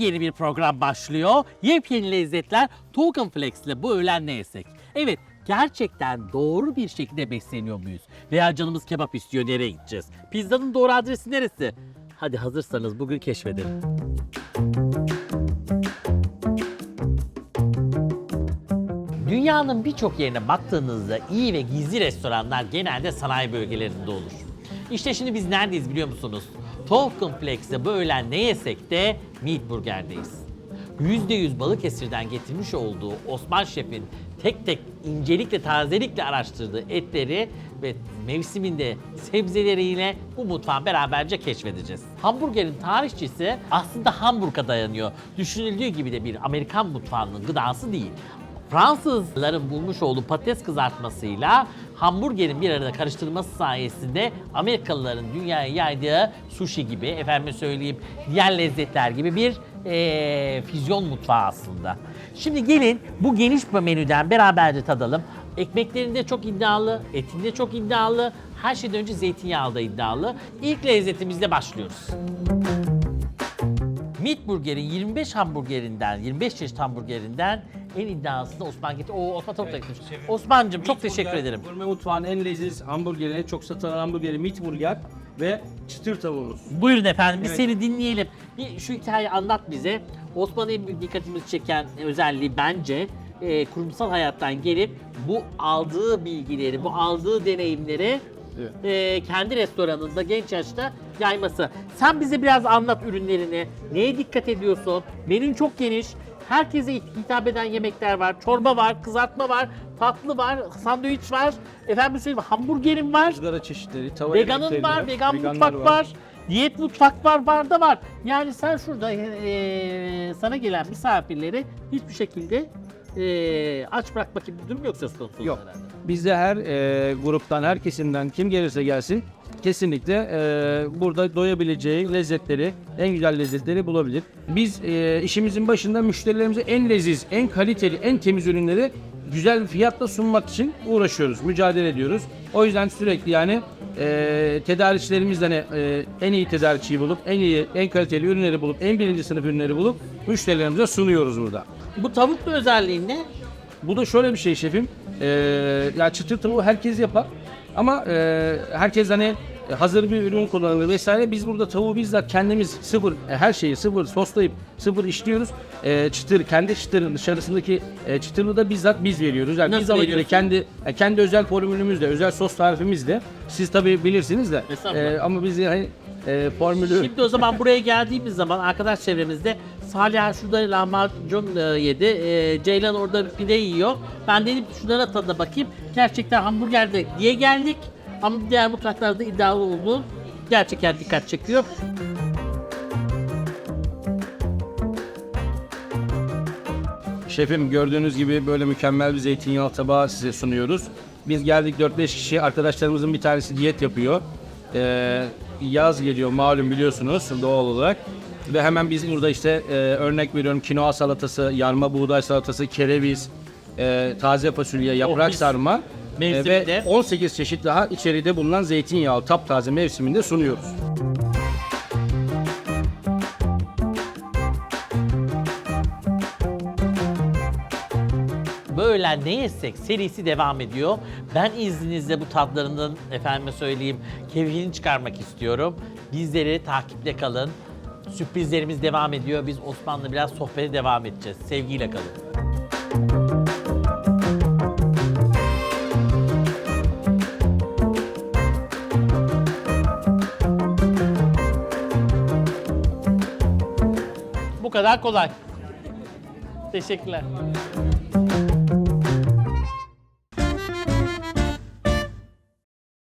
Yepyeni bir program başlıyor. Yepyeni lezzetler Token Flex ile bu öğlen ne yesek? Evet gerçekten doğru bir şekilde besleniyor muyuz? Veya canımız kebap istiyor nereye gideceğiz? Pizzanın doğru adresi neresi? Hadi hazırsanız bugün keşfedelim. Dünyanın birçok yerine baktığınızda iyi ve gizli restoranlar genelde sanayi bölgelerinde olur. İşte şimdi biz neredeyiz biliyor musunuz? Bu öğlen ne yesek de Meat Burger'deyiz. %100 Balıkesir'den getirmiş olduğu Osman Şef'in tek tek incelikle tazelikle araştırdığı etleri ve mevsiminde sebzeleriyle bu mutfağı beraberce keşfedeceğiz. Hamburgerin tarihçisi aslında Hamburg'a dayanıyor. Düşünüldüğü gibi de bir Amerikan mutfağının gıdası değil. Fransızların bulmuş olduğu patates kızartmasıyla hamburgerin bir arada karıştırılması sayesinde Amerikalıların dünyaya yaydığı sushi gibi, efendim söyleyeyim diğer lezzetler gibi bir eee, füzyon mutfağı aslında. Şimdi gelin bu geniş bir menüden beraberce tadalım. Ekmeklerinde çok iddialı, etinde çok iddialı, her şeyden önce zeytinyağı da iddialı. İlk lezzetimizle başlıyoruz. Meat Burger'in 25 hamburgerinden, 25 çeşit hamburgerinden en iddiasını Osman getirdi. Oo Osman çok teşekkür Osman'cığım çok teşekkür ederim. Gurme mutfağın en leziz hamburgeri, en çok satılan hamburgeri Meat Burger ve çıtır tavuğumuz. Buyurun efendim biz Evet. seni dinleyelim. Bir şu hikayeyi anlat bize. Osman'ın en büyük dikkatimizi çeken özelliği bence e, kurumsal hayattan gelip bu aldığı bilgileri, bu aldığı deneyimleri Evet. e, kendi restoranında genç yaşta yayması. Sen bize biraz anlat ürünlerini. Neye dikkat ediyorsun? Menün çok geniş. Herkese hitap eden yemekler var. Çorba var, kızartma var, tatlı var, sandviç var. Efendim söyleyeyim hamburgerin var. Izgara çeşitleri, tava Veganın yemekleri, var, vegan veganlar mutfak var. Diyet mutfak var, var da var. Yani sen şurada eee, sana gelen misafirleri hiçbir şekilde eee, aç bırakmak gibi bir durum yok söz konusu. Yok. herhalde. Bizde her e, gruptan, her kesimden kim gelirse gelsin kesinlikle e, burada doyabileceği lezzetleri, en güzel lezzetleri bulabilir. Biz e, işimizin başında müşterilerimize en leziz, en kaliteli, en temiz ürünleri güzel bir fiyatla sunmak için uğraşıyoruz, mücadele ediyoruz. O yüzden sürekli yani e, tedarikçilerimizden e, en iyi tedarikçiyi bulup, en iyi, en kaliteli ürünleri bulup, en birinci sınıf ürünleri bulup müşterilerimize sunuyoruz burada. Bu tavuklu özelliği ne? Bu da şöyle bir şey şefim. Ee, ya çıtır tavuğu herkes yapar. Ama e, herkes hani hazır bir ürün kullanır vesaire. Biz burada tavuğu bizzat kendimiz sıfır, e, her şeyi sıfır soslayıp sıfır işliyoruz. E, çıtır, kendi çıtırın dışarısındaki e, çıtırını da bizzat biz veriyoruz. Yani Nasıl biz göre veriyorsun? kendi e, kendi özel formülümüzle, özel sos tarifimizle. Siz tabii bilirsiniz de. E, ama biz yani e, formülü Şimdi o zaman buraya geldiğimiz zaman arkadaş çevremizde Salih şurada lahmacun e, yedi. E, Ceylan orada pide yiyor. Ben dedim ki şunlara tadına bakayım. Gerçekten hamburgerde diye geldik. Ama diğer mutfaklarda iddialı olduğu gerçekten dikkat çekiyor. Şefim gördüğünüz gibi böyle mükemmel bir zeytinyağı tabağı size sunuyoruz. Biz geldik 4-5 kişi arkadaşlarımızın bir tanesi diyet yapıyor. Ee, yaz geliyor malum biliyorsunuz doğal olarak. Ve hemen biz burada işte e, örnek veriyorum kinoa salatası, yarma buğday salatası, kereviz, e, taze fasulye, yaprak mis. sarma e, ve 18 çeşit daha içeride bulunan zeytinyağı taptaze mevsiminde sunuyoruz. Böyle ne yesek serisi devam ediyor. Ben izninizle bu tatlarından efendime söyleyeyim keyfini çıkarmak istiyorum. Bizleri takipte kalın. Sürprizlerimiz devam ediyor. Biz Osman'la biraz sohbete devam edeceğiz. Sevgiyle kalın. Bu kadar kolay. Teşekkürler.